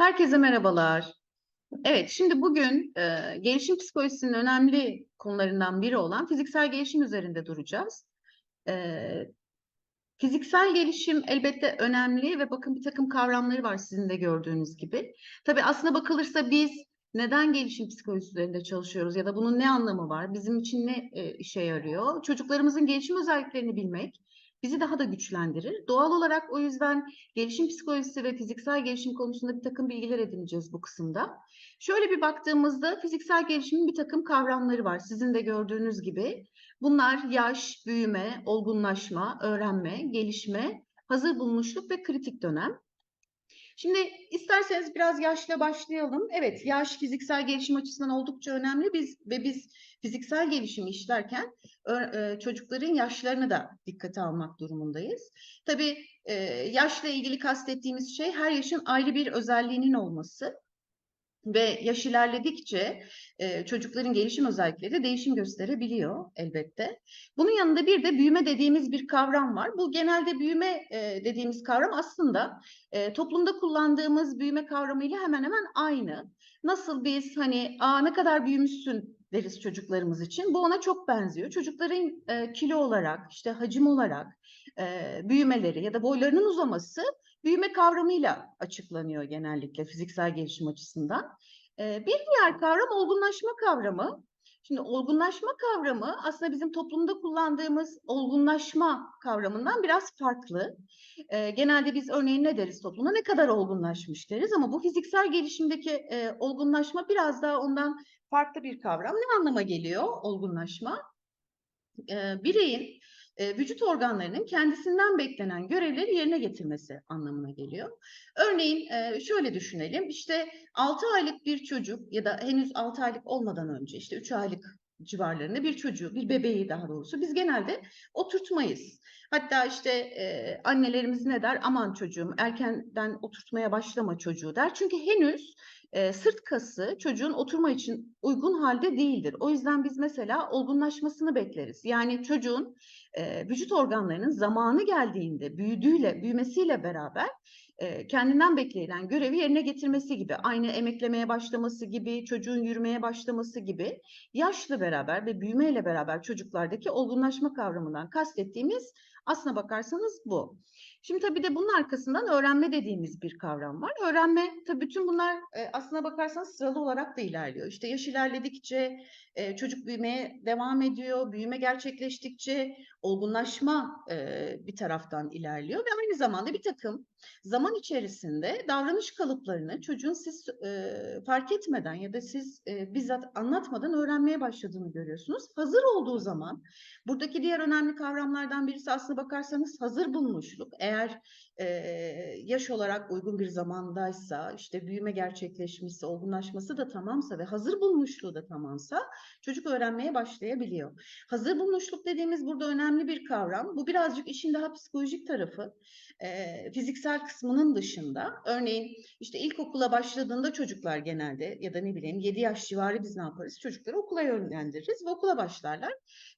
Herkese merhabalar. Evet, şimdi bugün e, gelişim psikolojisinin önemli konularından biri olan fiziksel gelişim üzerinde duracağız. E, fiziksel gelişim elbette önemli ve bakın bir takım kavramları var sizin de gördüğünüz gibi. Tabii aslına bakılırsa biz neden gelişim psikolojisi üzerinde çalışıyoruz ya da bunun ne anlamı var, bizim için ne e, işe yarıyor? Çocuklarımızın gelişim özelliklerini bilmek bizi daha da güçlendirir. Doğal olarak o yüzden gelişim psikolojisi ve fiziksel gelişim konusunda bir takım bilgiler edineceğiz bu kısımda. Şöyle bir baktığımızda fiziksel gelişimin bir takım kavramları var. Sizin de gördüğünüz gibi. Bunlar yaş, büyüme, olgunlaşma, öğrenme, gelişme, hazır bulunuşluk ve kritik dönem. Şimdi isterseniz biraz yaşla başlayalım. Evet, yaş fiziksel gelişim açısından oldukça önemli. Biz ve biz fiziksel gelişimi işlerken e, çocukların yaşlarını da dikkate almak durumundayız. Tabii e, yaşla ilgili kastettiğimiz şey her yaşın ayrı bir özelliğinin olması ve yaş ilerledikçe e, çocukların gelişim özellikleri de değişim gösterebiliyor elbette. Bunun yanında bir de büyüme dediğimiz bir kavram var. Bu genelde büyüme e, dediğimiz kavram aslında e, toplumda kullandığımız büyüme kavramıyla hemen hemen aynı. Nasıl biz hani aa ne kadar büyümüşsün deriz çocuklarımız için. Bu ona çok benziyor. Çocukların e, kilo olarak, işte hacim olarak e, büyümeleri ya da boylarının uzaması büyüme kavramıyla açıklanıyor genellikle fiziksel gelişim açısından. E, bir diğer kavram olgunlaşma kavramı. Şimdi olgunlaşma kavramı aslında bizim toplumda kullandığımız olgunlaşma kavramından biraz farklı. E, genelde biz örneğin ne deriz toplumda? Ne kadar olgunlaşmış deriz ama bu fiziksel gelişimdeki e, olgunlaşma biraz daha ondan farklı bir kavram. Ne anlama geliyor olgunlaşma? E, bireyin e, vücut organlarının kendisinden beklenen görevleri yerine getirmesi anlamına geliyor. Örneğin e, şöyle düşünelim. İşte 6 aylık bir çocuk ya da henüz 6 aylık olmadan önce işte 3 aylık civarlarında bir çocuğu, bir bebeği daha doğrusu biz genelde oturtmayız. Hatta işte e, annelerimiz ne der? Aman çocuğum erkenden oturtmaya başlama çocuğu der. Çünkü henüz e, sırt kası çocuğun oturma için uygun halde değildir. O yüzden biz mesela olgunlaşmasını bekleriz. Yani çocuğun e, vücut organlarının zamanı geldiğinde büyüdüğüyle, büyümesiyle beraber e, kendinden beklenen görevi yerine getirmesi gibi, aynı emeklemeye başlaması gibi, çocuğun yürümeye başlaması gibi yaşla beraber ve büyümeyle beraber çocuklardaki olgunlaşma kavramından kastettiğimiz aslına bakarsanız bu. Şimdi tabii de bunun arkasından öğrenme dediğimiz bir kavram var. Öğrenme tabii bütün bunlar e, aslına bakarsanız sıralı olarak da ilerliyor. İşte yaş ilerledikçe e, çocuk büyümeye devam ediyor, büyüme gerçekleştikçe olgunlaşma e, bir taraftan ilerliyor ve aynı zamanda bir takım zaman içerisinde davranış kalıplarını çocuğun siz e, fark etmeden ya da siz e, bizzat anlatmadan öğrenmeye başladığını görüyorsunuz. Hazır olduğu zaman buradaki diğer önemli kavramlardan birisi aslına bakarsanız hazır bulunuşluk. Eğer eğer yaş olarak uygun bir zamandaysa, işte büyüme gerçekleşmesi, olgunlaşması da tamamsa ve hazır bulunuşluğu da tamamsa çocuk öğrenmeye başlayabiliyor. Hazır bulunuşluk dediğimiz burada önemli bir kavram. Bu birazcık işin daha psikolojik tarafı. Fiziksel kısmının dışında. Örneğin işte ilkokula başladığında çocuklar genelde ya da ne bileyim 7 yaş civarı biz ne yaparız? Çocukları okula yönlendiririz ve okula başlarlar.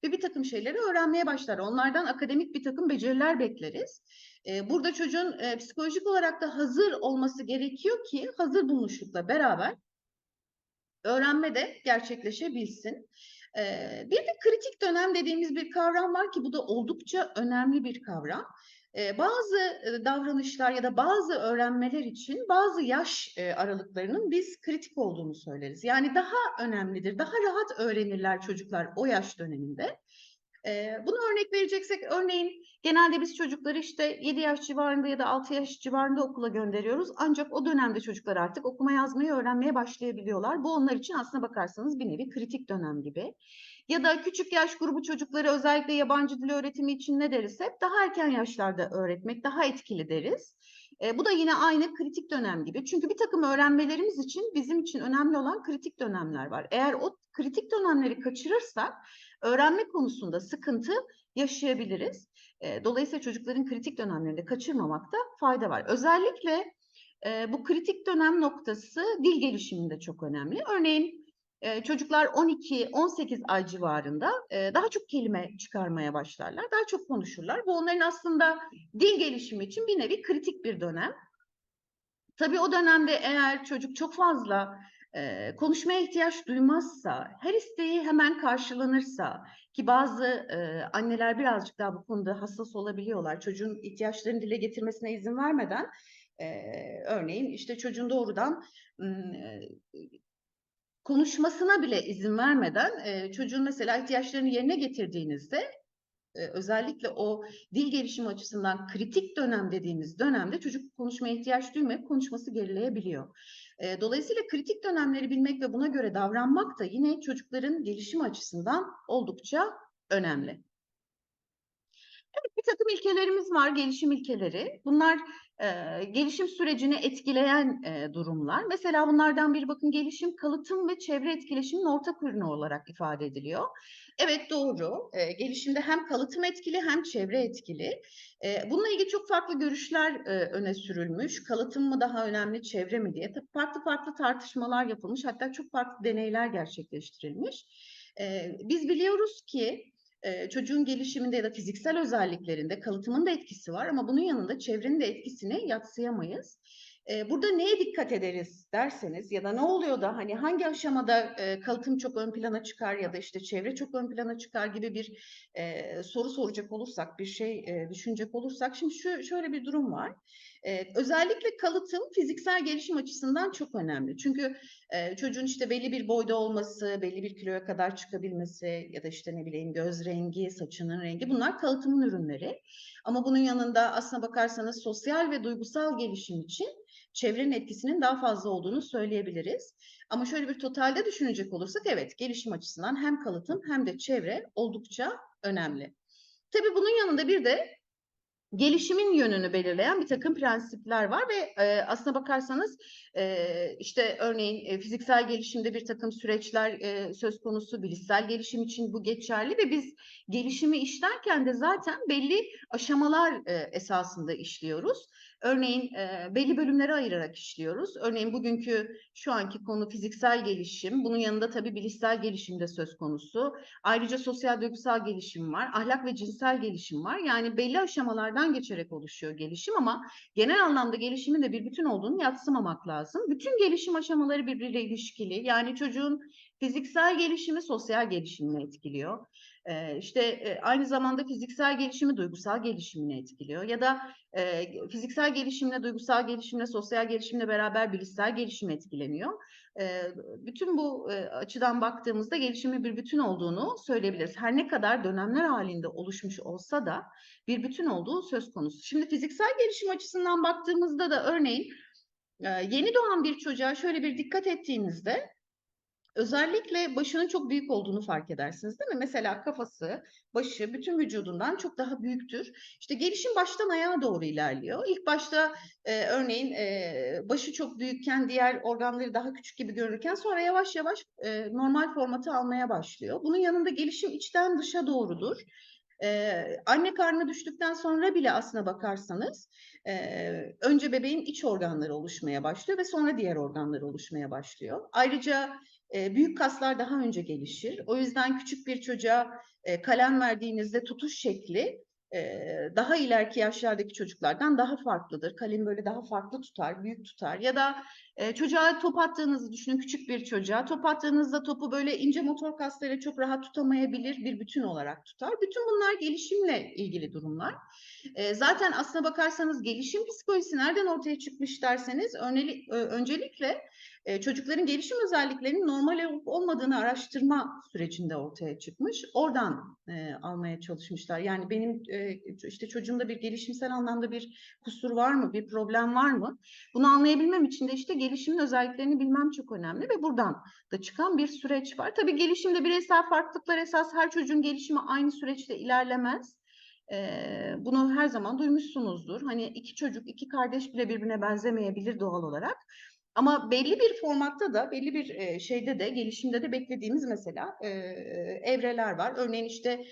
Ve bir takım şeyleri öğrenmeye başlar. Onlardan akademik bir takım beceriler bekleriz. Burada çocuğun e, psikolojik olarak da hazır olması gerekiyor ki hazır bulunuşlukla beraber öğrenme de gerçekleşebilsin. Ee, bir de kritik dönem dediğimiz bir kavram var ki bu da oldukça önemli bir kavram. Ee, bazı e, davranışlar ya da bazı öğrenmeler için bazı yaş e, aralıklarının biz kritik olduğunu söyleriz. Yani daha önemlidir, daha rahat öğrenirler çocuklar o yaş döneminde. Ee, bunu örnek vereceksek örneğin genelde biz çocukları işte 7 yaş civarında ya da 6 yaş civarında okula gönderiyoruz. Ancak o dönemde çocuklar artık okuma yazmayı öğrenmeye başlayabiliyorlar. Bu onlar için aslına bakarsanız bir nevi kritik dönem gibi. Ya da küçük yaş grubu çocukları özellikle yabancı dil öğretimi için ne deriz hep? Daha erken yaşlarda öğretmek daha etkili deriz. E, bu da yine aynı kritik dönem gibi. Çünkü bir takım öğrenmelerimiz için bizim için önemli olan kritik dönemler var. Eğer o kritik dönemleri kaçırırsak öğrenme konusunda sıkıntı yaşayabiliriz. E, dolayısıyla çocukların kritik dönemlerinde kaçırmamakta fayda var. Özellikle e, bu kritik dönem noktası dil gelişiminde çok önemli. Örneğin e, çocuklar 12-18 ay civarında daha çok kelime çıkarmaya başlarlar, daha çok konuşurlar. Bu onların aslında dil gelişimi için bir nevi kritik bir dönem. Tabii o dönemde eğer çocuk çok fazla e, konuşmaya ihtiyaç duymazsa, her isteği hemen karşılanırsa ki bazı e, anneler birazcık daha bu konuda hassas olabiliyorlar. Çocuğun ihtiyaçlarını dile getirmesine izin vermeden e, örneğin işte çocuğun doğrudan e, konuşmasına bile izin vermeden e, çocuğun mesela ihtiyaçlarını yerine getirdiğinizde özellikle o dil gelişimi açısından kritik dönem dediğimiz dönemde çocuk konuşmaya ihtiyaç duymayıp konuşması gerileyebiliyor. Dolayısıyla kritik dönemleri bilmek ve buna göre davranmak da yine çocukların gelişim açısından oldukça önemli. Evet, bir takım ilkelerimiz var, gelişim ilkeleri. Bunlar e, gelişim sürecini etkileyen e, durumlar. Mesela bunlardan bir bakın gelişim, kalıtım ve çevre etkileşimin ortak ürünü olarak ifade ediliyor. Evet doğru. E, gelişimde hem kalıtım etkili hem çevre etkili. E, bununla ilgili çok farklı görüşler e, öne sürülmüş. Kalıtım mı daha önemli, çevre mi diye. Tabii farklı farklı tartışmalar yapılmış. Hatta çok farklı deneyler gerçekleştirilmiş. E, biz biliyoruz ki çocuğun gelişiminde ya da fiziksel özelliklerinde kalıtımın da etkisi var ama bunun yanında çevrenin de etkisini yatsıyamayız. burada neye dikkat ederiz derseniz ya da ne oluyor da hani hangi aşamada kalıtım çok ön plana çıkar ya da işte çevre çok ön plana çıkar gibi bir soru soracak olursak, bir şey düşünecek olursak şimdi şu şöyle bir durum var. Ee, özellikle kalıtım fiziksel gelişim açısından çok önemli. Çünkü e, çocuğun işte belli bir boyda olması, belli bir kiloya kadar çıkabilmesi ya da işte ne bileyim göz rengi, saçının rengi bunlar kalıtımın ürünleri. Ama bunun yanında aslına bakarsanız sosyal ve duygusal gelişim için çevrenin etkisinin daha fazla olduğunu söyleyebiliriz. Ama şöyle bir totalde düşünecek olursak evet gelişim açısından hem kalıtım hem de çevre oldukça önemli. Tabii bunun yanında bir de gelişimin yönünü belirleyen bir takım prensipler var ve e, aslına bakarsanız e, işte örneğin e, fiziksel gelişimde bir takım süreçler e, söz konusu, bilişsel gelişim için bu geçerli ve biz gelişimi işlerken de zaten belli aşamalar e, esasında işliyoruz. Örneğin e, belli bölümlere ayırarak işliyoruz. Örneğin bugünkü şu anki konu fiziksel gelişim. Bunun yanında tabii bilişsel gelişim de söz konusu. Ayrıca sosyal duygusal gelişim var. Ahlak ve cinsel gelişim var. Yani belli aşamalardan geçerek oluşuyor gelişim ama genel anlamda gelişimin de bir bütün olduğunu yatsımamak lazım. Bütün gelişim aşamaları birbiriyle ilişkili. Yani çocuğun fiziksel gelişimi sosyal gelişimini etkiliyor. E, işte aynı zamanda fiziksel gelişimi duygusal gelişimini etkiliyor. Ya da fiziksel gelişimle, duygusal gelişimle, sosyal gelişimle beraber bilişsel gelişim etkileniyor. Bütün bu açıdan baktığımızda gelişimin bir bütün olduğunu söyleyebiliriz. Her ne kadar dönemler halinde oluşmuş olsa da bir bütün olduğu söz konusu. Şimdi fiziksel gelişim açısından baktığımızda da örneğin yeni doğan bir çocuğa şöyle bir dikkat ettiğinizde Özellikle başının çok büyük olduğunu fark edersiniz değil mi? Mesela kafası, başı, bütün vücudundan çok daha büyüktür. İşte gelişim baştan ayağa doğru ilerliyor. İlk başta e, örneğin e, başı çok büyükken diğer organları daha küçük gibi görürken sonra yavaş yavaş e, normal formatı almaya başlıyor. Bunun yanında gelişim içten dışa doğrudur. Ee, anne karnına düştükten sonra bile aslına bakarsanız e, önce bebeğin iç organları oluşmaya başlıyor ve sonra diğer organları oluşmaya başlıyor. Ayrıca büyük kaslar daha önce gelişir. O yüzden küçük bir çocuğa kalem verdiğinizde tutuş şekli daha ileriki yaşlardaki çocuklardan daha farklıdır. Kalem böyle daha farklı tutar, büyük tutar. Ya da çocuğa top attığınızı düşünün, küçük bir çocuğa. Top attığınızda topu böyle ince motor kaslarıyla çok rahat tutamayabilir, bir bütün olarak tutar. Bütün bunlar gelişimle ilgili durumlar. Zaten aslına bakarsanız gelişim psikolojisi nereden ortaya çıkmış derseniz, öncelikle çocukların gelişim özelliklerinin normal olup olmadığını araştırma sürecinde ortaya çıkmış. Oradan e, almaya çalışmışlar. Yani benim e, işte çocuğumda bir gelişimsel anlamda bir kusur var mı, bir problem var mı? Bunu anlayabilmem için de işte gelişimin özelliklerini bilmem çok önemli ve buradan da çıkan bir süreç var. Tabii gelişimde bireysel farklılıklar esas her çocuğun gelişimi aynı süreçte ilerlemez. Bunu her zaman duymuşsunuzdur. Hani iki çocuk, iki kardeş bile birbirine benzemeyebilir doğal olarak. Ama belli bir formatta da, belli bir e, şeyde de, gelişimde de beklediğimiz mesela e, evreler var. Örneğin işte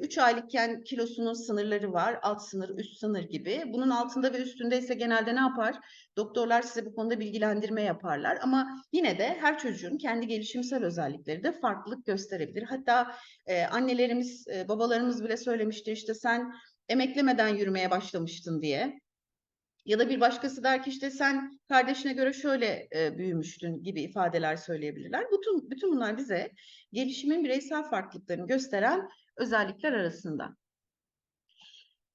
3 e, aylıkken kilosunun sınırları var, alt sınır, üst sınır gibi. Bunun altında ve üstünde ise genelde ne yapar? Doktorlar size bu konuda bilgilendirme yaparlar. Ama yine de her çocuğun kendi gelişimsel özellikleri de farklılık gösterebilir. Hatta e, annelerimiz, babalarımız bile söylemiştir işte sen emeklemeden yürümeye başlamıştın diye Ya da bir başkası der ki işte sen kardeşine göre şöyle e, büyümüştün gibi ifadeler söyleyebilirler. Bütün, bütün bunlar bize gelişimin bireysel farklılıklarını gösteren özellikler arasında.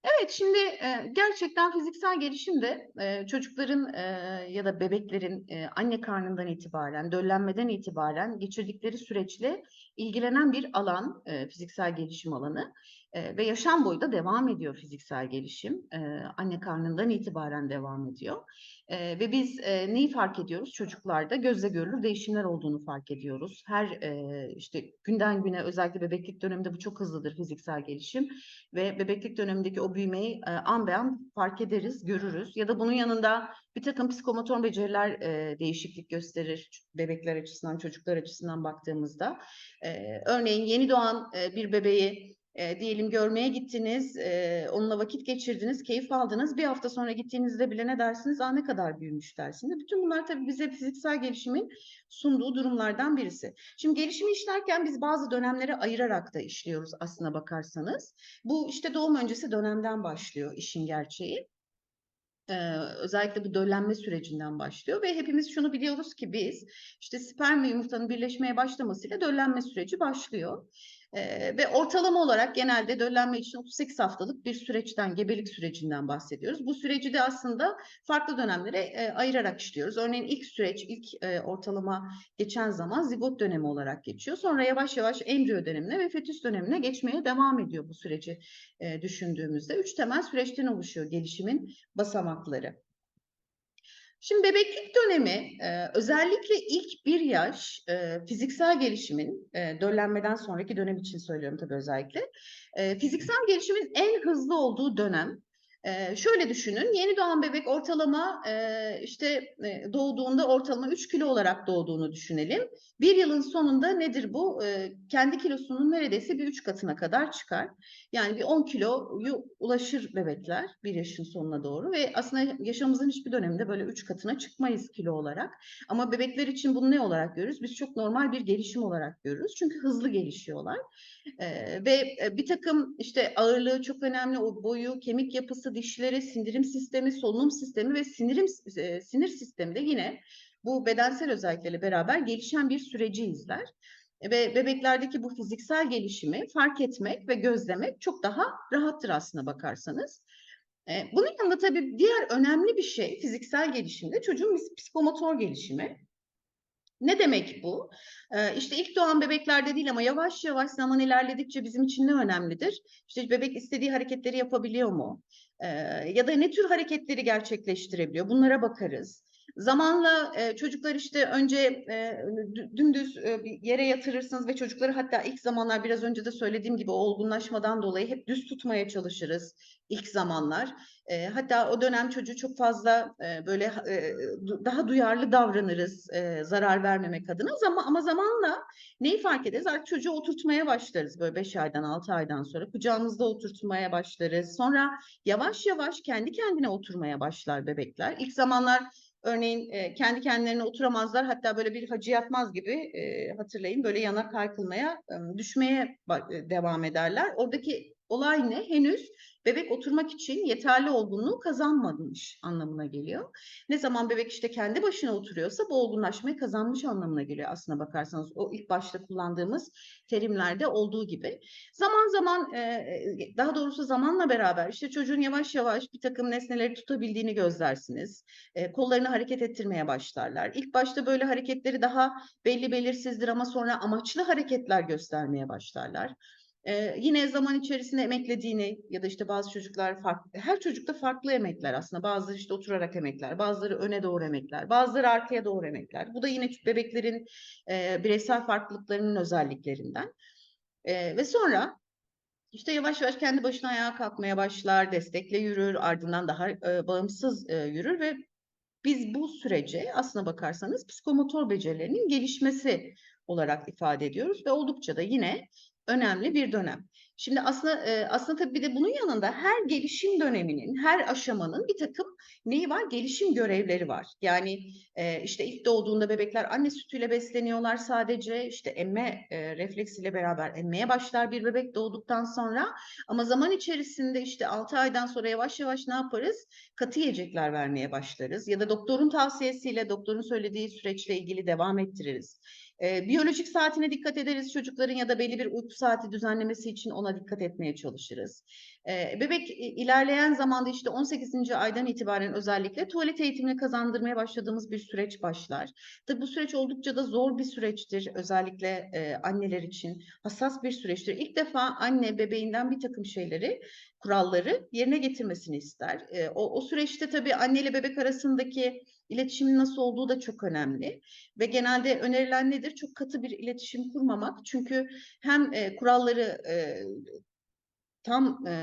Evet, şimdi e, gerçekten fiziksel gelişim de e, çocukların e, ya da bebeklerin e, anne karnından itibaren, döllenmeden itibaren geçirdikleri süreçle ilgilenen bir alan, e, fiziksel gelişim alanı E, ve yaşam boyu da devam ediyor fiziksel gelişim. E, anne karnından itibaren devam ediyor. E, ve biz e, neyi fark ediyoruz? Çocuklarda gözle görülür değişimler olduğunu fark ediyoruz. Her e, işte günden güne özellikle bebeklik döneminde bu çok hızlıdır fiziksel gelişim ve bebeklik dönemindeki o büyümeyi e, an be an fark ederiz, görürüz. Ya da bunun yanında bir takım psikomotor beceriler e, değişiklik gösterir bebekler açısından, çocuklar açısından baktığımızda. E, örneğin yeni doğan e, bir bebeği e, diyelim görmeye gittiniz, e, onunla vakit geçirdiniz, keyif aldınız. Bir hafta sonra gittiğinizde bile ne dersiniz? Aa ne kadar büyümüş dersiniz. Bütün bunlar tabii bize fiziksel gelişimin sunduğu durumlardan birisi. Şimdi gelişimi işlerken biz bazı dönemlere ayırarak da işliyoruz aslına bakarsanız. Bu işte doğum öncesi dönemden başlıyor işin gerçeği. Ee, özellikle bu döllenme sürecinden başlıyor ve hepimiz şunu biliyoruz ki biz işte sperm ve yumurtanın birleşmeye başlamasıyla döllenme süreci başlıyor. Ee, ve ortalama olarak genelde döllenme için 38 haftalık bir süreçten, gebelik sürecinden bahsediyoruz. Bu süreci de aslında farklı dönemlere e, ayırarak işliyoruz. Örneğin ilk süreç, ilk e, ortalama geçen zaman zigot dönemi olarak geçiyor. Sonra yavaş yavaş embriyo dönemine ve fetüs dönemine geçmeye devam ediyor bu süreci e, düşündüğümüzde. Üç temel süreçten oluşuyor gelişimin basamakları. Şimdi bebeklik dönemi e, özellikle ilk bir yaş e, fiziksel gelişimin e, döllenmeden sonraki dönem için söylüyorum tabii özellikle. Fiziksel gelişimin en hızlı olduğu dönem. E, şöyle düşünün yeni doğan bebek ortalama e, işte e, doğduğunda ortalama 3 kilo olarak doğduğunu düşünelim. Bir yılın sonunda nedir bu? E, kendi kilosunun neredeyse bir 3 katına kadar çıkar. Yani bir 10 kiloyu ulaşır bebekler bir yaşın sonuna doğru ve aslında yaşamımızın hiçbir döneminde böyle 3 katına çıkmayız kilo olarak. Ama bebekler için bunu ne olarak görürüz? Biz çok normal bir gelişim olarak görürüz. Çünkü hızlı gelişiyorlar. Ee, ve bir takım işte ağırlığı çok önemli o boyu, kemik yapısı, dişleri, sindirim sistemi, solunum sistemi ve sinirim e, sinir sistemi de yine bu bedensel özelliklerle beraber gelişen bir süreci izler ve bebeklerdeki bu fiziksel gelişimi fark etmek ve gözlemek çok daha rahattır aslına bakarsanız. Bunun yanında tabii diğer önemli bir şey fiziksel gelişimde çocuğun psikomotor gelişimi. Ne demek bu? Ee, işte ilk doğan bebeklerde değil ama yavaş yavaş zaman ilerledikçe bizim için ne önemlidir? İşte bebek istediği hareketleri yapabiliyor mu? Ee, ya da ne tür hareketleri gerçekleştirebiliyor? Bunlara bakarız. Zamanla e, çocuklar işte önce e, dümdüz e, yere yatırırsınız ve çocukları hatta ilk zamanlar biraz önce de söylediğim gibi olgunlaşmadan dolayı hep düz tutmaya çalışırız ilk zamanlar. E, hatta o dönem çocuğu çok fazla e, böyle e, daha duyarlı davranırız e, zarar vermemek adına. Ama, ama zamanla neyi fark ederiz? Artık çocuğu oturtmaya başlarız böyle 5 aydan 6 aydan sonra. Kucağımızda oturtmaya başlarız. Sonra yavaş yavaş kendi kendine oturmaya başlar bebekler. İlk zamanlar Örneğin e, kendi kendilerine oturamazlar hatta böyle bir hacı yatmaz gibi e, hatırlayın böyle yana kaykılmaya e, düşmeye devam ederler. Oradaki olay ne? Henüz bebek oturmak için yeterli olgunluğu kazanmamış anlamına geliyor. Ne zaman bebek işte kendi başına oturuyorsa bu olgunlaşmayı kazanmış anlamına geliyor aslına bakarsanız. O ilk başta kullandığımız terimlerde olduğu gibi. Zaman zaman daha doğrusu zamanla beraber işte çocuğun yavaş yavaş bir takım nesneleri tutabildiğini gözlersiniz. Kollarını hareket ettirmeye başlarlar. İlk başta böyle hareketleri daha belli belirsizdir ama sonra amaçlı hareketler göstermeye başlarlar. Ee, yine zaman içerisinde emeklediğini ya da işte bazı çocuklar farklı, her çocukta farklı emekler aslında. Bazıları işte oturarak emekler, bazıları öne doğru emekler, bazıları arkaya doğru emekler. Bu da yine bebeklerin e, bireysel farklılıklarının özelliklerinden. E, ve sonra işte yavaş yavaş kendi başına ayağa kalkmaya başlar, destekle yürür, ardından daha e, bağımsız e, yürür ve biz bu sürece aslına bakarsanız psikomotor becerilerinin gelişmesi olarak ifade ediyoruz ve oldukça da yine önemli bir dönem. Şimdi aslında e, aslında tabii bir de bunun yanında her gelişim döneminin, her aşamanın bir takım neyi var? Gelişim görevleri var. Yani e, işte ilk doğduğunda bebekler anne sütüyle besleniyorlar sadece. İşte emme e, refleksiyle beraber emmeye başlar bir bebek doğduktan sonra. Ama zaman içerisinde işte 6 aydan sonra yavaş yavaş ne yaparız? Katı yiyecekler vermeye başlarız. Ya da doktorun tavsiyesiyle, doktorun söylediği süreçle ilgili devam ettiririz. E, biyolojik saatine dikkat ederiz çocukların ya da belli bir uyku saati düzenlemesi için ona dikkat etmeye çalışırız. E, bebek ilerleyen zamanda işte 18. aydan itibaren özellikle tuvalet eğitimini kazandırmaya başladığımız bir süreç başlar. Tabii bu süreç oldukça da zor bir süreçtir özellikle e, anneler için hassas bir süreçtir. İlk defa anne bebeğinden bir takım şeyleri kuralları yerine getirmesini ister. E, o, o süreçte tabii anne ile bebek arasındaki iletişimin nasıl olduğu da çok önemli. Ve genelde önerilen nedir? Çok katı bir iletişim kurmamak. Çünkü hem e, kuralları e, tam e,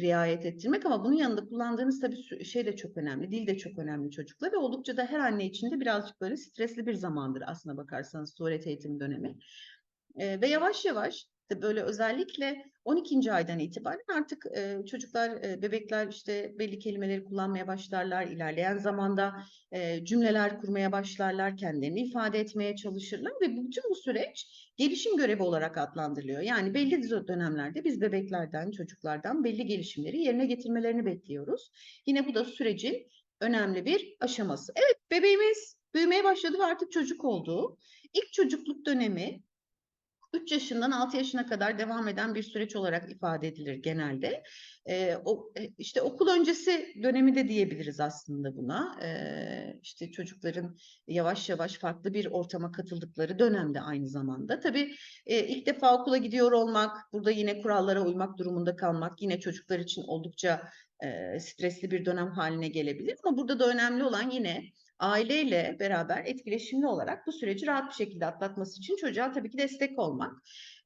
riayet ettirmek ama bunun yanında kullandığınız tabii şey de çok önemli. Dil de çok önemli çocuklar ve oldukça da her anne için de birazcık böyle stresli bir zamandır aslına bakarsanız tuvalet eğitim dönemi. E, ve yavaş yavaş de böyle özellikle 12. aydan itibaren artık e, çocuklar, e, bebekler işte belli kelimeleri kullanmaya başlarlar. İlerleyen zamanda e, cümleler kurmaya başlarlar, kendilerini ifade etmeye çalışırlar ve bütün bu süreç gelişim görevi olarak adlandırılıyor. Yani belli dönemlerde biz bebeklerden, çocuklardan belli gelişimleri yerine getirmelerini bekliyoruz. Yine bu da sürecin önemli bir aşaması. Evet, bebeğimiz büyümeye başladı ve artık çocuk oldu. İlk çocukluk dönemi 3 yaşından 6 yaşına kadar devam eden bir süreç olarak ifade edilir genelde. E, o, işte okul öncesi dönemi de diyebiliriz aslında buna. E, işte çocukların yavaş yavaş farklı bir ortama katıldıkları dönemde aynı zamanda. Tabii e, ilk defa okula gidiyor olmak, burada yine kurallara uymak durumunda kalmak yine çocuklar için oldukça e, stresli bir dönem haline gelebilir. Ama burada da önemli olan yine aileyle beraber etkileşimli olarak bu süreci rahat bir şekilde atlatması için çocuğa tabii ki destek olmak.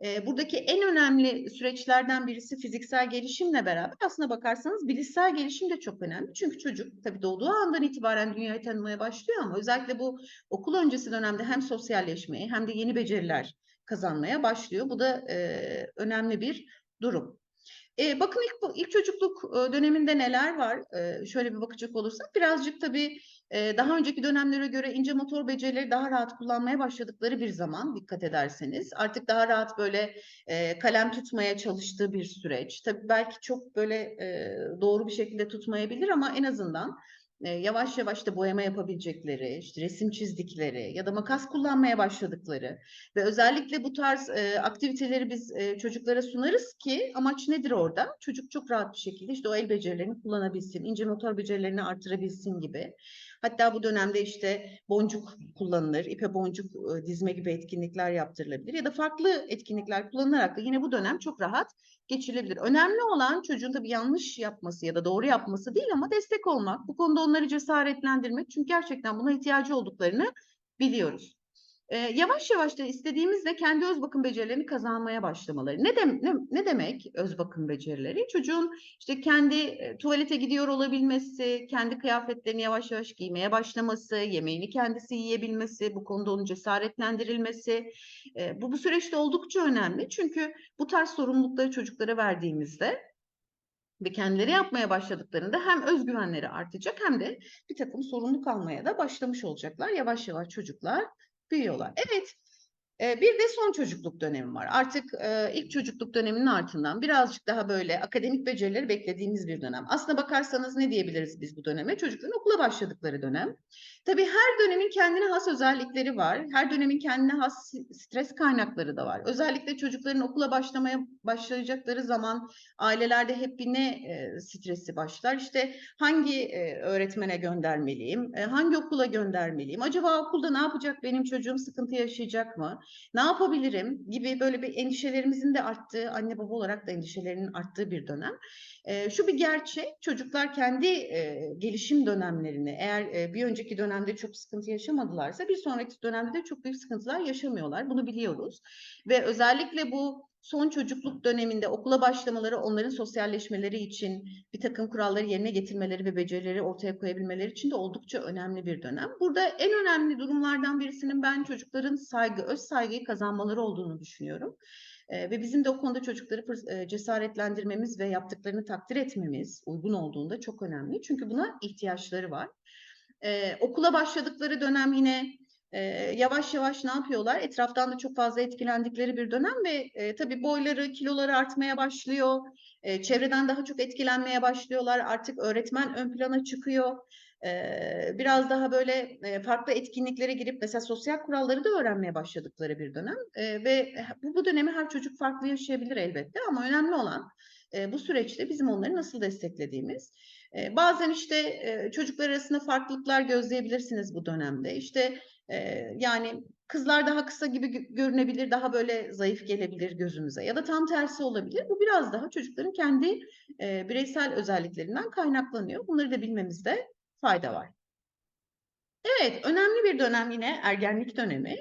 E, buradaki en önemli süreçlerden birisi fiziksel gelişimle beraber aslına bakarsanız bilişsel gelişim de çok önemli. Çünkü çocuk tabii doğduğu andan itibaren dünyayı tanımaya başlıyor ama özellikle bu okul öncesi dönemde hem sosyalleşmeye hem de yeni beceriler kazanmaya başlıyor. Bu da e, önemli bir durum. E, bakın ilk, ilk çocukluk döneminde neler var? E, şöyle bir bakacak olursak birazcık tabii daha önceki dönemlere göre ince motor becerileri daha rahat kullanmaya başladıkları bir zaman dikkat ederseniz. Artık daha rahat böyle e, kalem tutmaya çalıştığı bir süreç. Tabii belki çok böyle e, doğru bir şekilde tutmayabilir ama en azından yavaş yavaş da boyama yapabilecekleri, işte resim çizdikleri ya da makas kullanmaya başladıkları ve özellikle bu tarz e, aktiviteleri biz e, çocuklara sunarız ki amaç nedir orada? Çocuk çok rahat bir şekilde işte o el becerilerini kullanabilsin, ince motor becerilerini artırabilsin gibi. Hatta bu dönemde işte boncuk kullanılır, ipe boncuk e, dizme gibi etkinlikler yaptırılabilir ya da farklı etkinlikler kullanılarak da yine bu dönem çok rahat geçirilebilir. Önemli olan çocuğun tabii yanlış yapması ya da doğru yapması değil ama destek olmak. Bu konuda onları cesaretlendirmek. Çünkü gerçekten buna ihtiyacı olduklarını biliyoruz. Ee, yavaş yavaş da istediğimizde kendi öz bakım becerilerini kazanmaya başlamaları. Ne, de, ne, ne demek öz bakım becerileri? Çocuğun işte kendi e, tuvalete gidiyor olabilmesi, kendi kıyafetlerini yavaş yavaş giymeye başlaması, yemeğini kendisi yiyebilmesi, bu konuda onun cesaretlendirilmesi. E, bu bu süreçte oldukça önemli. Çünkü bu tarz sorumlulukları çocuklara verdiğimizde ve kendileri yapmaya başladıklarında hem özgüvenleri artacak hem de bir takım sorumluluk almaya da başlamış olacaklar. Yavaş yavaş çocuklar büyüyorlar. Evet, bir de son çocukluk dönemi var. Artık ilk çocukluk döneminin ardından birazcık daha böyle akademik becerileri beklediğimiz bir dönem. Aslına bakarsanız ne diyebiliriz biz bu döneme? Çocukların okula başladıkları dönem. Tabii her dönemin kendine has özellikleri var. Her dönemin kendine has stres kaynakları da var. Özellikle çocukların okula başlamaya başlayacakları zaman ailelerde hep bir ne e, stresi başlar. İşte hangi e, öğretmene göndermeliyim? E, hangi okula göndermeliyim? Acaba okulda ne yapacak benim çocuğum? Sıkıntı yaşayacak mı? Ne yapabilirim? Gibi böyle bir endişelerimizin de arttığı, anne baba olarak da endişelerinin arttığı bir dönem. E, şu bir gerçek, çocuklar kendi e, gelişim dönemlerini eğer e, bir önceki dönemde çok sıkıntı yaşamadılarsa bir sonraki dönemde de çok büyük sıkıntılar yaşamıyorlar. Bunu biliyoruz. Ve özellikle bu son çocukluk döneminde okula başlamaları onların sosyalleşmeleri için bir takım kuralları yerine getirmeleri ve becerileri ortaya koyabilmeleri için de oldukça önemli bir dönem. Burada en önemli durumlardan birisinin ben çocukların saygı, öz saygıyı kazanmaları olduğunu düşünüyorum. E, ve bizim de o konuda çocukları e, cesaretlendirmemiz ve yaptıklarını takdir etmemiz uygun olduğunda çok önemli. Çünkü buna ihtiyaçları var. E, okula başladıkları dönem yine e, yavaş yavaş ne yapıyorlar? Etraftan da çok fazla etkilendikleri bir dönem ve e, tabii boyları, kiloları artmaya başlıyor. E, çevreden daha çok etkilenmeye başlıyorlar. Artık öğretmen ön plana çıkıyor. E, biraz daha böyle e, farklı etkinliklere girip mesela sosyal kuralları da öğrenmeye başladıkları bir dönem. E, ve bu, bu dönemi her çocuk farklı yaşayabilir elbette ama önemli olan e, bu süreçte bizim onları nasıl desteklediğimiz. E, bazen işte e, çocuklar arasında farklılıklar gözleyebilirsiniz bu dönemde. İşte yani kızlar daha kısa gibi gö- görünebilir, daha böyle zayıf gelebilir gözümüze ya da tam tersi olabilir. Bu biraz daha çocukların kendi e, bireysel özelliklerinden kaynaklanıyor. Bunları da bilmemizde fayda var. Evet, önemli bir dönem yine ergenlik dönemi.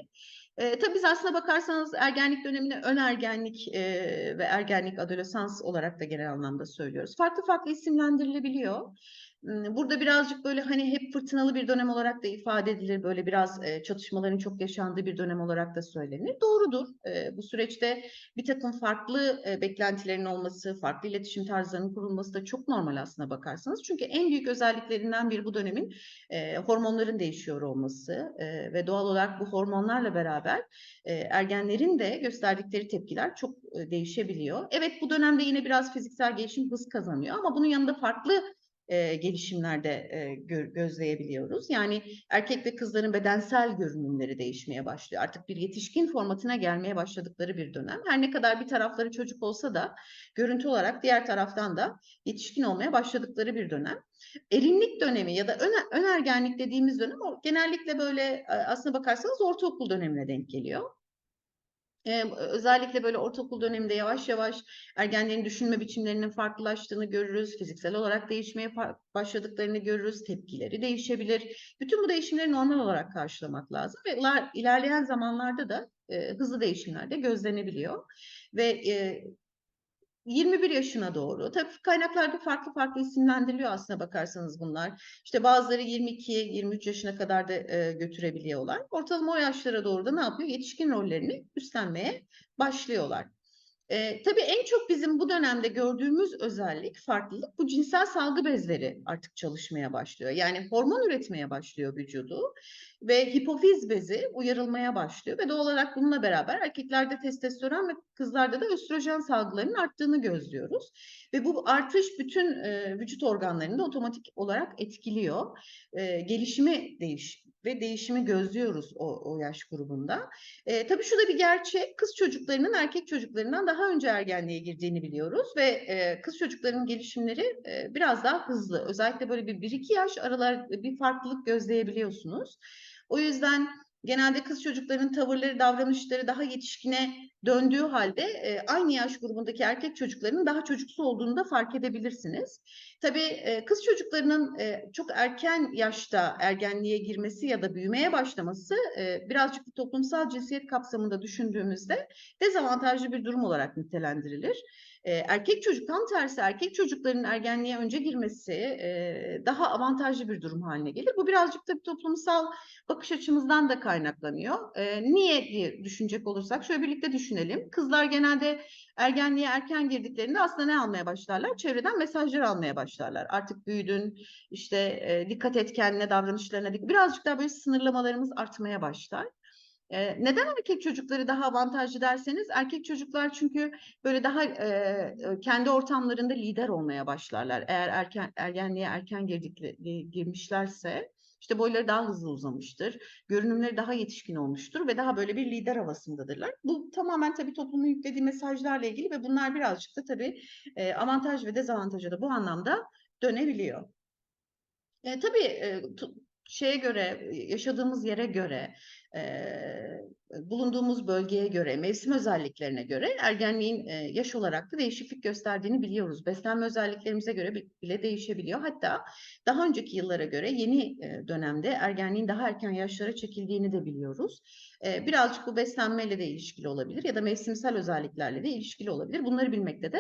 E, tabii biz aslına bakarsanız ergenlik dönemini ön ergenlik e, ve ergenlik adolesans olarak da genel anlamda söylüyoruz. Farklı farklı isimlendirilebiliyor. Burada birazcık böyle hani hep fırtınalı bir dönem olarak da ifade edilir. Böyle biraz çatışmaların çok yaşandığı bir dönem olarak da söylenir. Doğrudur. Bu süreçte bir takım farklı beklentilerin olması, farklı iletişim tarzlarının kurulması da çok normal aslına bakarsanız. Çünkü en büyük özelliklerinden biri bu dönemin hormonların değişiyor olması ve doğal olarak bu hormonlarla beraber e, ergenlerin de gösterdikleri tepkiler çok değişebiliyor. Evet bu dönemde yine biraz fiziksel gelişim hız kazanıyor ama bunun yanında farklı e, gelişimlerde e, gö- gözleyebiliyoruz. Yani erkek ve kızların bedensel görünümleri değişmeye başlıyor. Artık bir yetişkin formatına gelmeye başladıkları bir dönem. Her ne kadar bir tarafları çocuk olsa da görüntü olarak diğer taraftan da yetişkin olmaya başladıkları bir dönem. Erinlik dönemi ya da ön, ön ergenlik dediğimiz dönem genellikle böyle e, aslına bakarsanız ortaokul dönemine denk geliyor. Ee, özellikle böyle ortaokul döneminde yavaş yavaş ergenlerin düşünme biçimlerinin farklılaştığını görürüz. Fiziksel olarak değişmeye başladıklarını görürüz. Tepkileri değişebilir. Bütün bu değişimleri normal olarak karşılamak lazım ve iler- ilerleyen zamanlarda da e, hızlı değişimler de gözlenebiliyor. Ve e, 21 yaşına doğru. Tabii kaynaklarda farklı farklı isimlendiriliyor aslına bakarsanız bunlar. İşte bazıları 22-23 yaşına kadar da e, götürebiliyorlar. Ortalama o yaşlara doğru da ne yapıyor? Yetişkin rollerini üstlenmeye başlıyorlar. E, tabii en çok bizim bu dönemde gördüğümüz özellik, farklılık bu cinsel salgı bezleri artık çalışmaya başlıyor. Yani hormon üretmeye başlıyor vücudu ve hipofiz bezi uyarılmaya başlıyor ve doğal olarak bununla beraber erkeklerde testosteron ve kızlarda da östrojen salgılarının arttığını gözlüyoruz. Ve bu artış bütün e, vücut organlarını da otomatik olarak etkiliyor. E, gelişimi değiş ve değişimi gözlüyoruz o, o yaş grubunda. E, tabii şu da bir gerçek, kız çocuklarının erkek çocuklarından daha önce ergenliğe girdiğini biliyoruz ve e, kız çocuklarının gelişimleri e, biraz daha hızlı. Özellikle böyle bir 1-2 yaş aralar bir farklılık gözleyebiliyorsunuz. O yüzden genelde kız çocuklarının tavırları, davranışları daha yetişkine döndüğü halde e, aynı yaş grubundaki erkek çocuklarının daha çocuksu olduğunu da fark edebilirsiniz. Tabii e, kız çocuklarının e, çok erken yaşta ergenliğe girmesi ya da büyümeye başlaması e, birazcık toplumsal cinsiyet kapsamında düşündüğümüzde dezavantajlı bir durum olarak nitelendirilir. Erkek çocuk tam tersi erkek çocukların ergenliğe önce girmesi e, daha avantajlı bir durum haline gelir. Bu birazcık da toplumsal bakış açımızdan da kaynaklanıyor. E, niye diye düşünecek olursak şöyle birlikte düşünelim. Kızlar genelde ergenliğe erken girdiklerinde aslında ne almaya başlarlar? Çevreden mesajlar almaya başlarlar. Artık büyüdün, işte e, dikkat et kendine, davranışlarına dikkat. Birazcık daha böyle sınırlamalarımız artmaya başlar. Neden erkek çocukları daha avantajlı derseniz, erkek çocuklar çünkü böyle daha e, kendi ortamlarında lider olmaya başlarlar. Eğer erken ergenliğe erken girdikleri, girmişlerse işte boyları daha hızlı uzamıştır, görünümleri daha yetişkin olmuştur ve daha böyle bir lider havasındadırlar. Bu tamamen tabii toplumun yüklediği mesajlarla ilgili ve bunlar birazcık da tabii e, avantaj ve dezavantaja da bu anlamda dönebiliyor. E, tabii e, şeye göre, yaşadığımız yere göre, bulunduğumuz bölgeye göre, mevsim özelliklerine göre ergenliğin yaş olarak da değişiklik gösterdiğini biliyoruz. Beslenme özelliklerimize göre bi- bile değişebiliyor. Hatta daha önceki yıllara göre yeni dönemde ergenliğin daha erken yaşlara çekildiğini de biliyoruz. Birazcık bu beslenmeyle de ilişkili olabilir ya da mevsimsel özelliklerle de ilişkili olabilir. Bunları bilmekte de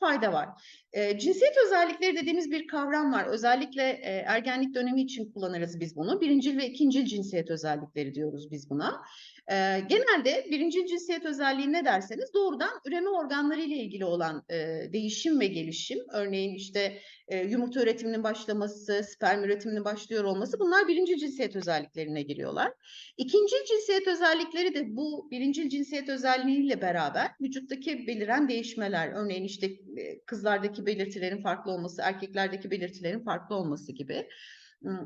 fayda var. E, cinsiyet özellikleri dediğimiz bir kavram var. Özellikle e, ergenlik dönemi için kullanırız biz bunu. Birincil ve ikincil cinsiyet özellikleri diyoruz biz buna. E, genelde birincil cinsiyet özelliği ne derseniz doğrudan üreme organları ile ilgili olan e, değişim ve gelişim. Örneğin işte e, yumurta üretiminin başlaması, sperm üretiminin başlıyor olması bunlar birinci cinsiyet özelliklerine giriyorlar. İkincil cinsiyet özellikleri de bu birincil cinsiyet özelliğiyle beraber vücuttaki beliren değişmeler. Örneğin işte kızlardaki belirtilerin farklı olması, erkeklerdeki belirtilerin farklı olması gibi.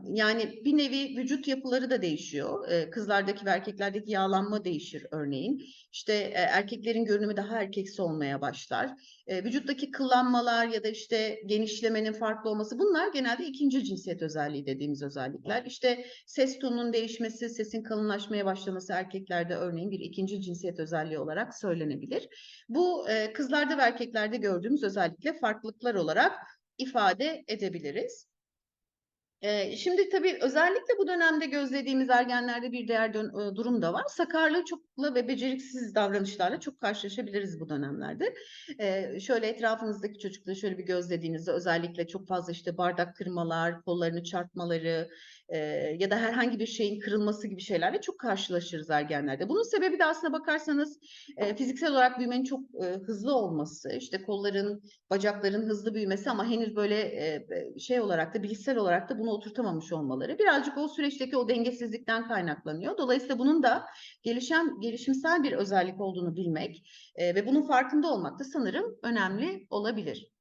Yani bir nevi vücut yapıları da değişiyor. Kızlardaki ve erkeklerdeki yağlanma değişir örneğin. İşte e, erkeklerin görünümü daha erkeksi olmaya başlar. Vücuttaki kıllanmalar ya da işte genişlemenin farklı olması bunlar genelde ikinci cinsiyet özelliği dediğimiz özellikler. İşte ses tonunun değişmesi, sesin kalınlaşmaya başlaması erkeklerde örneğin bir ikinci cinsiyet özelliği olarak söylenebilir. Bu kızlarda ve erkeklerde gördüğümüz özellikle farklılıklar olarak ifade edebiliriz. Şimdi tabii özellikle bu dönemde gözlediğimiz ergenlerde bir diğer durum da var. Sakarlığı çokla ve beceriksiz davranışlarla çok karşılaşabiliriz bu dönemlerde. Şöyle etrafınızdaki çocukları şöyle bir gözlediğinizde özellikle çok fazla işte bardak kırmalar, kollarını çarpmaları ya da herhangi bir şeyin kırılması gibi şeylerle çok karşılaşırız ergenlerde. Bunun sebebi de aslına bakarsanız e, fiziksel olarak büyümenin çok e, hızlı olması, işte kolların, bacakların hızlı büyümesi ama henüz böyle e, şey olarak da bilişsel olarak da bunu oturtamamış olmaları birazcık o süreçteki o dengesizlikten kaynaklanıyor. Dolayısıyla bunun da gelişen gelişimsel bir özellik olduğunu bilmek e, ve bunun farkında olmak da sanırım önemli olabilir.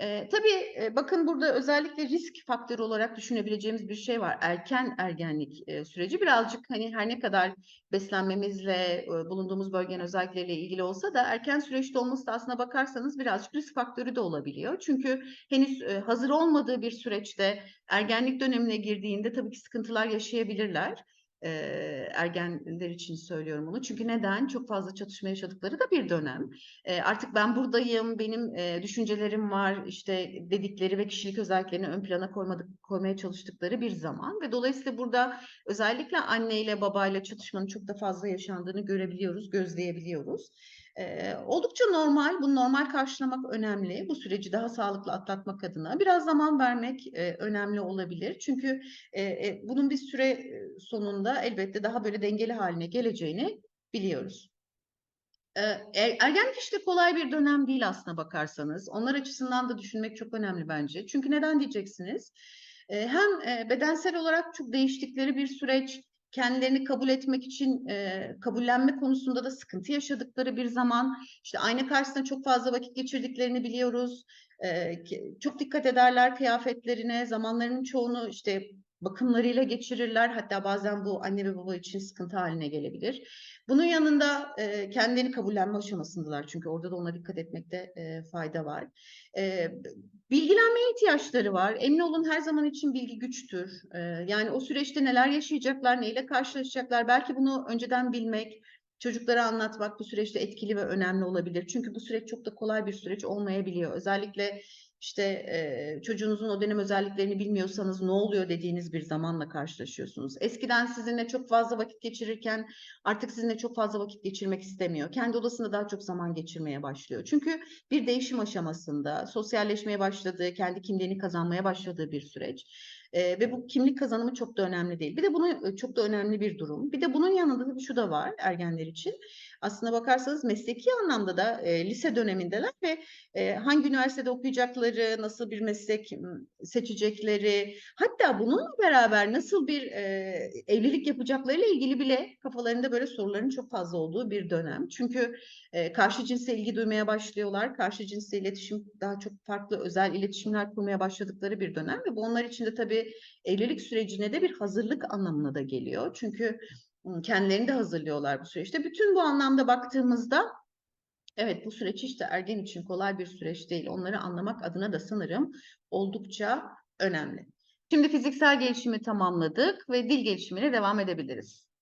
E, tabii e, bakın burada özellikle risk faktörü olarak düşünebileceğimiz bir şey var. Erken ergenlik e, süreci birazcık hani her ne kadar beslenmemizle e, bulunduğumuz bölgenin özellikleriyle ilgili olsa da erken süreçte olması da aslına bakarsanız birazcık risk faktörü de olabiliyor. Çünkü henüz e, hazır olmadığı bir süreçte ergenlik dönemine girdiğinde tabii ki sıkıntılar yaşayabilirler ergenler için söylüyorum bunu. Çünkü neden? Çok fazla çatışma yaşadıkları da bir dönem. Artık ben buradayım, benim düşüncelerim var, işte dedikleri ve kişilik özelliklerini ön plana koymadık, koymaya çalıştıkları bir zaman ve dolayısıyla burada özellikle anneyle babayla çatışmanın çok da fazla yaşandığını görebiliyoruz, gözleyebiliyoruz. Ee, oldukça normal, bunu normal karşılamak önemli. Bu süreci daha sağlıklı atlatmak adına biraz zaman vermek e, önemli olabilir. Çünkü e, e, bunun bir süre sonunda elbette daha böyle dengeli haline geleceğini biliyoruz. Ee, ergenlik işte kolay bir dönem değil aslına bakarsanız. Onlar açısından da düşünmek çok önemli bence. Çünkü neden diyeceksiniz? Hem bedensel olarak çok değiştikleri bir süreç, kendilerini kabul etmek için e, kabullenme konusunda da sıkıntı yaşadıkları bir zaman işte ayna karşısında çok fazla vakit geçirdiklerini biliyoruz. E, çok dikkat ederler kıyafetlerine, zamanlarının çoğunu işte bakımlarıyla geçirirler. Hatta bazen bu anne ve baba için sıkıntı haline gelebilir. Bunun yanında e, kendini kabullenme aşamasındalar. Çünkü orada da ona dikkat etmekte e, fayda var. E, bilgilenmeye ihtiyaçları var. Emin olun her zaman için bilgi güçtür. E, yani o süreçte neler yaşayacaklar, neyle karşılaşacaklar. Belki bunu önceden bilmek, çocuklara anlatmak bu süreçte etkili ve önemli olabilir. Çünkü bu süreç çok da kolay bir süreç olmayabiliyor. Özellikle işte e, çocuğunuzun o dönem özelliklerini bilmiyorsanız ne oluyor dediğiniz bir zamanla karşılaşıyorsunuz. Eskiden sizinle çok fazla vakit geçirirken artık sizinle çok fazla vakit geçirmek istemiyor. Kendi odasında daha çok zaman geçirmeye başlıyor. Çünkü bir değişim aşamasında sosyalleşmeye başladığı, kendi kimliğini kazanmaya başladığı bir süreç. E, ve bu kimlik kazanımı çok da önemli değil. Bir de bunu çok da önemli bir durum. Bir de bunun yanında şu da var ergenler için. Aslına bakarsanız mesleki anlamda da e, lise dönemindeler ve e, hangi üniversitede okuyacakları, nasıl bir meslek seçecekleri, hatta bununla beraber nasıl bir e, evlilik yapacaklarıyla ilgili bile kafalarında böyle soruların çok fazla olduğu bir dönem. Çünkü karşı cinsle ilgi duymaya başlıyorlar. Karşı cinsle iletişim daha çok farklı özel iletişimler kurmaya başladıkları bir dönem ve bu onlar için de tabii evlilik sürecine de bir hazırlık anlamına da geliyor. Çünkü kendilerini de hazırlıyorlar bu süreçte. Bütün bu anlamda baktığımızda evet bu süreç işte ergen için kolay bir süreç değil. Onları anlamak adına da sanırım oldukça önemli. Şimdi fiziksel gelişimi tamamladık ve dil gelişimine devam edebiliriz.